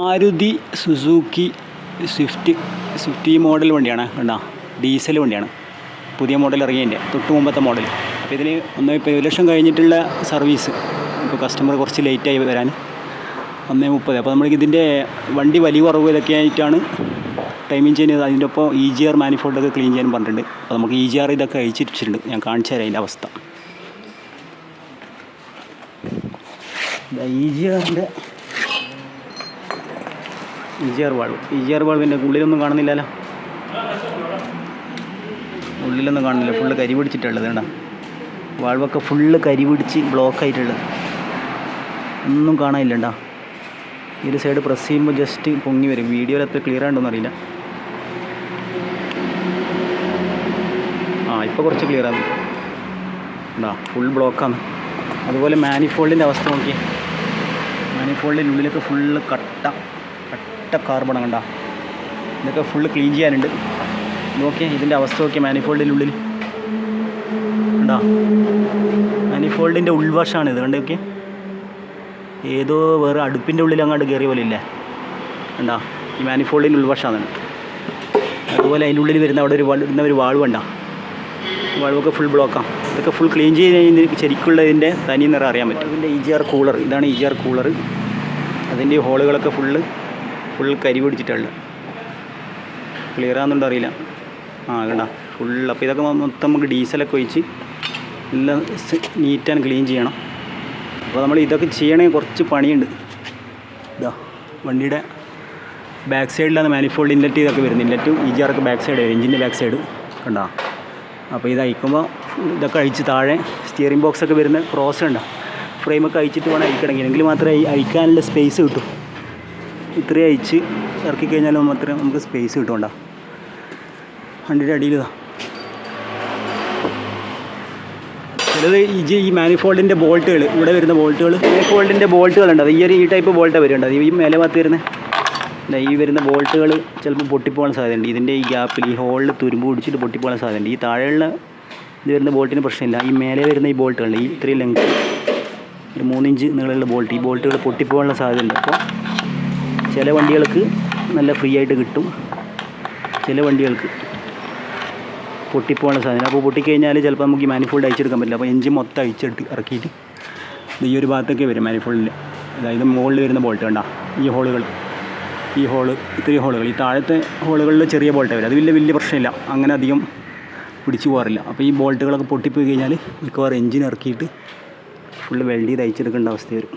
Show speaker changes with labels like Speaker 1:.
Speaker 1: Maruti Suzuki Swift Swift ഈ model വണ്ടിയാണ് കണ്ടോ? ഡീസൽ വണ്ടിയാണ്. പുതിയ മോഡൽ ഇറങ്ങിയതിന്റെ തൊട്ട് മുമ്പത്തെ മോഡൽ. അപ്പോൾ ഇതിന് ഒന്ന് ഇപ്പോൾ ഒരു ലക്ഷം കഴിഞ്ഞിട്ടുള്ള സർവീസ്. ഇപ്പോൾ കസ്റ്റമർ കുറച്ച് ലേറ്റായി വരാൻ. ഒന്നേ മുപ്പത്. അപ്പോൾ നമ്മൾ ഇതിന്റെ വണ്ടി വലിയ കുറവ് ഇതൊക്കെ ആയിട്ടാണ് ടൈമിങ് ചെയ്യുന്നത്. അതിന്റെ ഒപ്പം ഇ ജി ആർ മാനിഫോൾഡൊക്കെ ക്ലീൻ ചെയ്യാൻ പറഞ്ഞിട്ടുണ്ട്. അപ്പോൾ നമുക്ക് ഇ ജി ആർ ഇതൊക്കെ അയച്ചിട്ടുണ്ട് ഞാൻ കാണിച്ചു തരാം അതിന്റെ അവസ്ഥ. ഇ ജി ആറിന്റെ E G R valve E വാൾവിന്റെ ഉള്ളിലൊന്നും കാണുന്നില്ലല്ലോ. ഉള്ളിലൊന്നും കാണുന്നില്ല. ഫുള്ള് കരി പിടിച്ചിട്ടുള്ളത് വേണ്ട വാൾവൊക്കെ ഫുള്ള് കരി പിടിച്ച് ബ്ലോക്ക് ആയിട്ടുള്ളത്. ഒന്നും കാണാനില്ല ഈ ഒരു സൈഡ് പ്രസ് ചെയ്യുമ്പോൾ ജസ്റ്റ് പൊങ്ങി വരും. വീഡിയോയിൽ എത്ര ക്ലിയർ ആണ്ടോന്ന് അറിയില്ല. ആ ഇപ്പോൾ കുറച്ച് ക്ലിയർ ആണ് ഉണ്ടാ ഫുൾ ബ്ലോക്കാണ് അതുപോലെ മാനിഫോൾഡിന്റെ അവസ്ഥ നോക്കി മാനിഫോൾഡിന്റെ ഉള്ളിലൊക്കെ ഫുള്ള് കട്ട. കട്ട കാർബൺ കണ്ട. ഇതൊക്കെ ഫുള്ള് ക്ലീൻ ചെയ്യാനുണ്ട്. നോക്കിയേ ഇതിന്റെ അവസ്ഥ നോക്കിയാൽ മാനിഫോൾഡിന്റെ ഉള്ളിൽ മാനിഫോൾഡിന്റെ ഉൾവശമാണ് ഇത് നോക്കിയേ. ഏതോ വേറെ അടുപ്പിന്റെ ഉള്ളിൽ അങ്ങോട്ട് കയറിയ പോലെ ഇല്ലേ? കണ്ടാ? ഈ മാനിഫോൾഡിന്റെ ഉൾവശമാണ് അതുപോലെ അതിന്റെ ഉള്ളിൽ വരുന്ന അവിടെ ഒരു വരുന്ന ഒരു വാൾവ് കണ്ടാ? വാൾവൊക്കെ ഫുൾ ബ്ലോക്കാണ് ഇതൊക്കെ ഫുൾ ക്ലീൻ ചെയ്ത് കഴിഞ്ഞാൽ ശരിക്കുള്ളതിന്റെ തനി നിറം അറിയാൻ പറ്റും. ഇതിന്റെ ഇ ജി ആർ കൂളർ ഇതാണ് ഇ ജി ആർ കൂളർ അതിന്റെ ഹോളുകളൊക്കെ ഫുള്ള് ഫുൾ കരി പിടിച്ചിട്ടുള്ളത് ക്ലിയർ ആകുന്നുണ്ടോ അറിയില്ല. ആ കണ്ട? ഫുൾ അപ്പോൾ ഇതൊക്കെ മൊത്തം നമുക്ക് ഡീസലൊക്കെ ഒഴിച്ച് എല്ലാം നീറ്റ് ആൻഡ് ക്ലീൻ ചെയ്യണം. അപ്പോൾ നമ്മൾ ഇതൊക്കെ ചെയ്യണമെങ്കിൽ കുറച്ച് പണിയുണ്ട്. ഇതാ വണ്ടിയുടെ ബാക്ക് സൈഡിലാണ് മാനിഫോൾഡ് ഇൻലെറ്റ് ഇതൊക്കെ വരുന്നത്. ഇൻലെറ്റും ഈ ജിയാറൊക്കെ ബാക്ക് സൈഡ് എഞ്ചിന്റെ ബാക്ക് സൈഡ് കണ്ടോ? അപ്പോൾ ഇത് ഇതൊക്കെ അഴിച്ച് താഴെ സ്റ്റിയറിംഗ് ബോക്സൊക്കെ വരുന്ന ക്രോസ് ഉണ്ടോ ഫ്രെയിമൊക്കെ അഴിച്ചിട്ട് വേണം അയക്കണമെങ്കിൽ എങ്കിൽ മാത്രമേ ഈ അയക്കാനുള്ള സ്പേസ് കിട്ടും. ഇത്രയും അയച്ച് ഇറക്കി കഴിഞ്ഞാൽ മാത്രമേ നമുക്ക് സ്പേസ് കിട്ടുണ്ടോ വണ്ടിയുടെ അടിയിൽ ചിലത് ഈ ഈ മാനിഫോൾഡിന്റെ ബോൾട്ടുകൾ ഇവിടെ വരുന്ന ബോൾട്ടുകൾ മാനിഫോൾഡിന്റെ ബോൾട്ടുകളുണ്ട് അത് ഈ ഒരു ഈ ടൈപ്പ് ബോൾട്ടാണ് വരുന്നുണ്ട്. ഈ മേലെ ഭാഗത്ത് വരുന്നത് ദാ ഈ വരുന്ന ബോൾട്ടുകൾ ചിലപ്പോൾ പൊട്ടിപ്പോകാൻ സാധ്യതയുണ്ട്. ഇതിന്റെ ഈ ഗ്യാപ്പിൽ ഈ ഹോളിൽ തുരുമ്പ് പിടിച്ചിട്ട് പൊട്ടിപ്പോകാൻ സാധ്യതയുണ്ട്. ഈ താഴെയുള്ള ഇത് വരുന്ന ബോൾട്ടിന് പ്രശ്നമില്ല. ഈ മേലെ വരുന്ന ഈ ബോൾട്ടുകൾ ഈ ഇത്രയും ലെങ്ത് ഒരു മൂന്നിഞ്ച് നീളമുള്ള ബോൾട്ട് ഈ ബോൾട്ടുകൾ പൊട്ടിപ്പോകാനുള്ള സാധ്യതയുണ്ട്. അപ്പോൾ ചില വണ്ടികൾക്ക് നല്ല ഫ്രീ ആയിട്ട് കിട്ടും. ചില വണ്ടികൾക്ക് പൊട്ടിപ്പോകാനുള്ള സാധ്യത അപ്പോൾ പൊട്ടിക്കഴിഞ്ഞാൽ ചിലപ്പോൾ നമുക്ക് മാനിഫോൾഡ് അയച്ചെടുക്കാൻ പറ്റില്ല. അപ്പോൾ എഞ്ചിൻ മൊത്തം അയച്ചെടുത്ത് ഇറക്കിയിട്ട് ഈ ഒരു ഭാഗത്തൊക്കെ വരും മാനിഫോൾഡിൽ അതായത് മുകളിൽ വരുന്ന ബോൾട്ട് കണ്ട? ഈ ഹോളുകൾ ഈ ഹോൾ ഇത്രയും ഹോളുകൾ ഈ താഴത്തെ ഹോളുകളിൽ ചെറിയ ബോൾട്ട് വരും. അത് വലിയ വലിയ പ്രശ്നമില്ല. അങ്ങനെ അധികം പിടിച്ചു പോകാറില്ല. അപ്പോൾ ഈ ബോൾട്ടുകളൊക്കെ പൊട്ടിപ്പോയി കഴിഞ്ഞാൽ മിക്കവാറും എഞ്ചിൻ ഇറക്കിയിട്ട് ഫുള്ള് വെൽഡ് ചെയ്ത് അയച്ചെടുക്കേണ്ട അവസ്ഥ വരും.